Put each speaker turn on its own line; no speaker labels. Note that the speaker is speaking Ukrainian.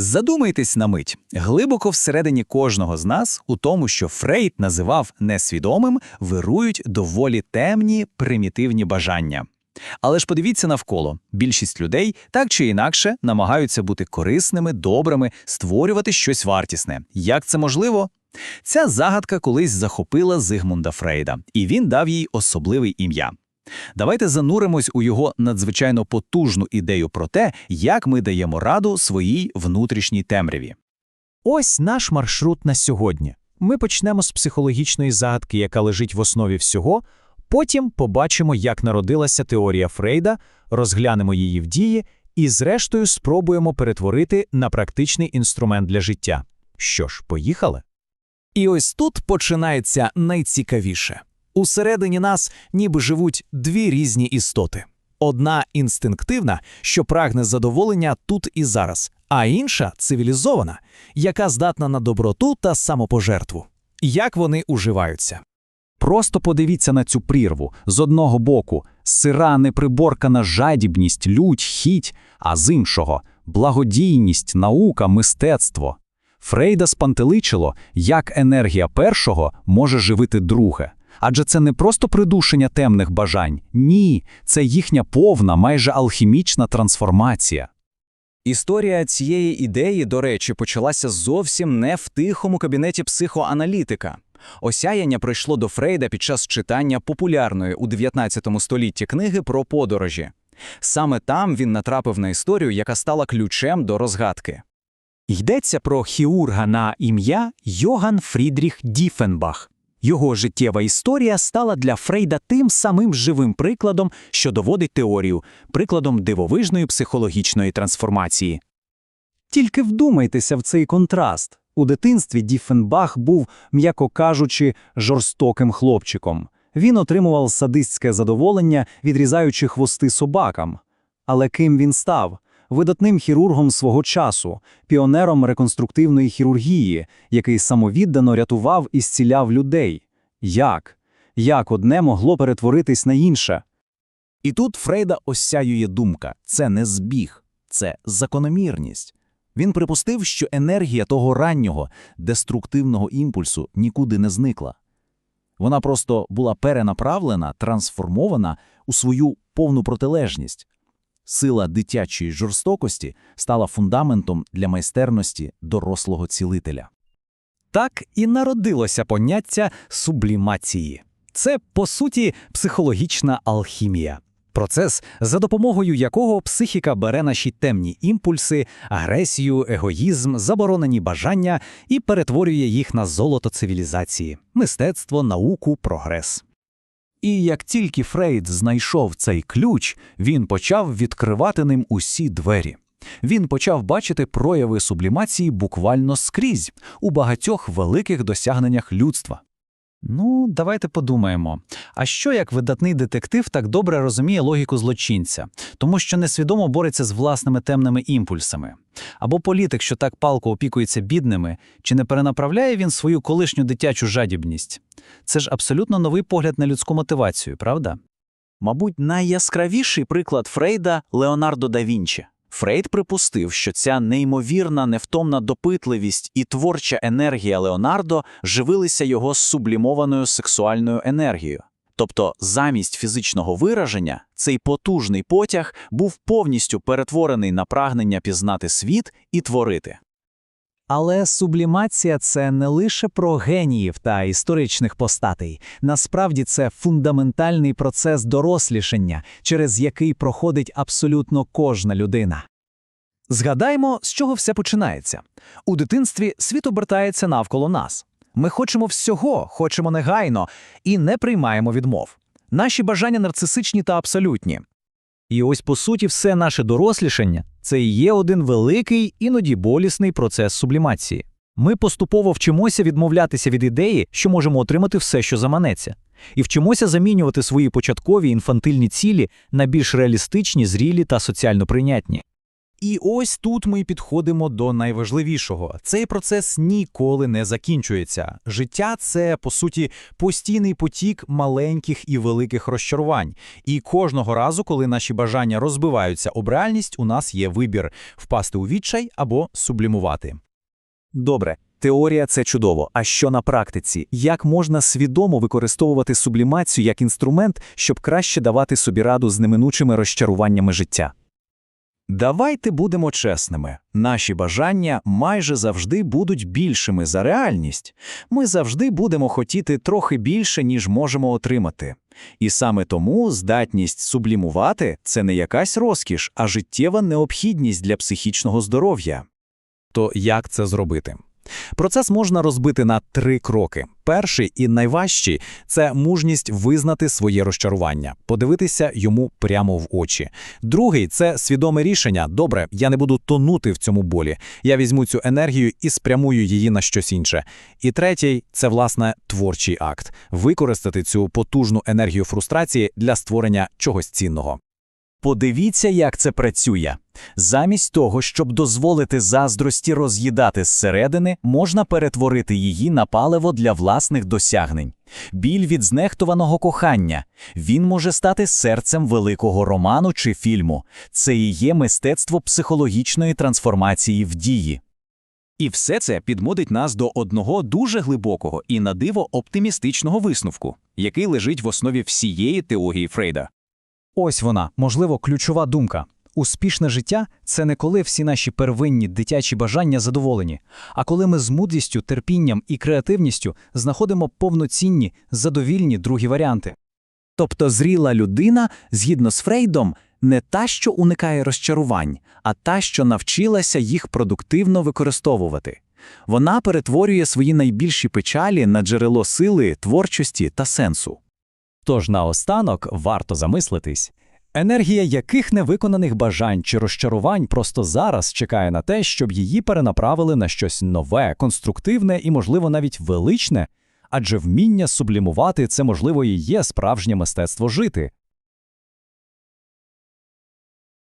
Задумайтесь на мить. Глибоко всередині кожного з нас, у тому, що Фрейд називав несвідомим, вирують доволі темні, примітивні бажання. Але ж подивіться навколо. Більшість людей так чи інакше намагаються бути корисними, добрими, створювати щось вартісне. Як це можливо? Ця загадка колись захопила Зигмунда Фрейда, і він дав їй особливе ім'я. Давайте зануримось у його надзвичайно потужну ідею про те, як ми даємо раду своїй внутрішній темряві.
Ось наш маршрут на сьогодні. Ми почнемо з психологічної загадки, яка лежить в основі всього. Потім побачимо, як народилася теорія Фрейда, розглянемо її в дії і, зрештою, спробуємо перетворити на практичний інструмент для життя. Що ж, поїхали?
І ось тут починається найцікавіше. Усередині нас ніби живуть дві різні істоти: одна інстинктивна, що прагне задоволення тут і зараз, а інша цивілізована, яка здатна на доброту та самопожертву. Як вони уживаються?
Просто подивіться на цю прірву. З одного боку сира неприборкана жадібність, лють, хіть, а з іншого благодійність, наука, мистецтво. Фрейда спантеличило, як енергія першого може живити друге. Адже це не просто придушення темних бажань, ні, це їхня повна, майже алхімічна трансформація.
Історія цієї ідеї, до речі, почалася зовсім не в тихому кабінеті психоаналітика. Осяяння прийшло до Фрейда під час читання популярної у 19 столітті книги про подорожі. Саме там він натрапив на історію, яка стала ключем до розгадки.
Йдеться про хірурга на ім'я Йоган Фрідріх Діфенбах. Його життєва історія стала для Фрейда тим самим живим прикладом, що доводить теорію, прикладом дивовижної психологічної трансформації.
Тільки вдумайтеся в цей контраст. У дитинстві Діфенбах був, м'яко кажучи, жорстоким хлопчиком. Він отримував садистське задоволення, відрізаючи хвости собакам. Але ким він став? Видатним хірургом свого часу, піонером реконструктивної хірургії, який самовіддано рятував і зціляв людей. Як? Як одне могло перетворитись на інше?
І тут Фрейда осяює думка це не збіг, це закономірність. Він припустив, що енергія того раннього, деструктивного імпульсу нікуди не зникла. Вона просто була перенаправлена, трансформована у свою повну протилежність. Сила дитячої жорстокості стала фундаментом для майстерності дорослого цілителя.
Так і народилося поняття сублімації. Це, по суті, психологічна алхімія. Процес, за допомогою якого психіка бере наші темні імпульси, агресію, егоїзм, заборонені бажання і перетворює їх на золото цивілізації, мистецтво, науку, прогрес.
І як тільки Фрейд знайшов цей ключ, він почав відкривати ним усі двері. Він почав бачити прояви сублімації буквально скрізь у багатьох великих досягненнях людства.
Ну, давайте подумаємо. А що як видатний детектив так добре розуміє логіку злочинця, тому що несвідомо бореться з власними темними імпульсами? Або політик, що так палко опікується бідними, чи не перенаправляє він свою колишню дитячу жадібність? Це ж абсолютно новий погляд на людську мотивацію, правда?
Мабуть, найяскравіший приклад Фрейда Леонардо да Вінчі. Фрейд припустив, що ця неймовірна невтомна допитливість і творча енергія Леонардо живилися його сублімованою сексуальною енергією. Тобто, замість фізичного вираження, цей потужний потяг був повністю перетворений на прагнення пізнати світ і творити.
Але сублімація це не лише про геніїв та історичних постатей. Насправді це фундаментальний процес дорослішання, через який проходить абсолютно кожна людина.
Згадаймо, з чого все починається. У дитинстві світ обертається навколо нас. Ми хочемо всього, хочемо негайно і не приймаємо відмов. Наші бажання нарцисичні та абсолютні. І ось, по суті, все наше дорослішання це і є один великий, іноді болісний процес сублімації. Ми поступово вчимося відмовлятися від ідеї, що можемо отримати все, що заманеться, і вчимося замінювати свої початкові інфантильні цілі на більш реалістичні, зрілі та соціально прийнятні.
І ось тут ми підходимо до найважливішого. Цей процес ніколи не закінчується. Життя це, по суті, постійний потік маленьких і великих розчарувань. І кожного разу, коли наші бажання розбиваються об реальність, у нас є вибір впасти у відчай або сублімувати.
Добре, теорія це чудово. А що на практиці? Як можна свідомо використовувати сублімацію як інструмент, щоб краще давати собі раду з неминучими розчаруваннями життя?
Давайте будемо чесними. Наші бажання майже завжди будуть більшими за реальність. Ми завжди будемо хотіти трохи більше, ніж можемо отримати. І саме тому здатність сублімувати – це не якась розкіш, а життєва необхідність для психічного здоров'я.
То як це зробити? Процес можна розбити на три кроки. Перший і найважчий – це мужність визнати своє розчарування, подивитися йому прямо в очі. Другий – це свідоме рішення. Добре, я не буду тонути в цьому болі. Я візьму цю енергію і спрямую її на щось інше. І третій – це, власне, творчий акт. Використати цю потужну енергію фрустрації для створення чогось цінного.
Подивіться, як це працює. Замість того, щоб дозволити заздрості роз'їдати зсередини, можна перетворити її на паливо для власних досягнень. Біль від знехтуваного кохання. Він може стати серцем великого роману чи фільму. Це і є мистецтво психологічної трансформації в дії.
І все це підводить нас до одного дуже глибокого і на диво оптимістичного висновку, який лежить в основі всієї теорії Фрейда.
Ось вона, можливо, ключова думка. Успішне життя це не коли всі наші первинні дитячі бажання задоволені, а коли ми з мудрістю, терпінням і креативністю знаходимо повноцінні, задовільні другі варіанти.
Тобто зріла людина, згідно з Фрейдом, не та, що уникає розчарувань, а та, що навчилася їх продуктивно використовувати. Вона перетворює свої найбільші печалі на джерело сили, творчості та сенсу.
Тож наостанок варто замислитись. Енергія яких невиконаних бажань чи розчарувань просто зараз чекає на те, щоб її перенаправили на щось нове, конструктивне і, можливо, навіть величне, адже вміння сублімувати це, можливо, і є справжнє мистецтво жити.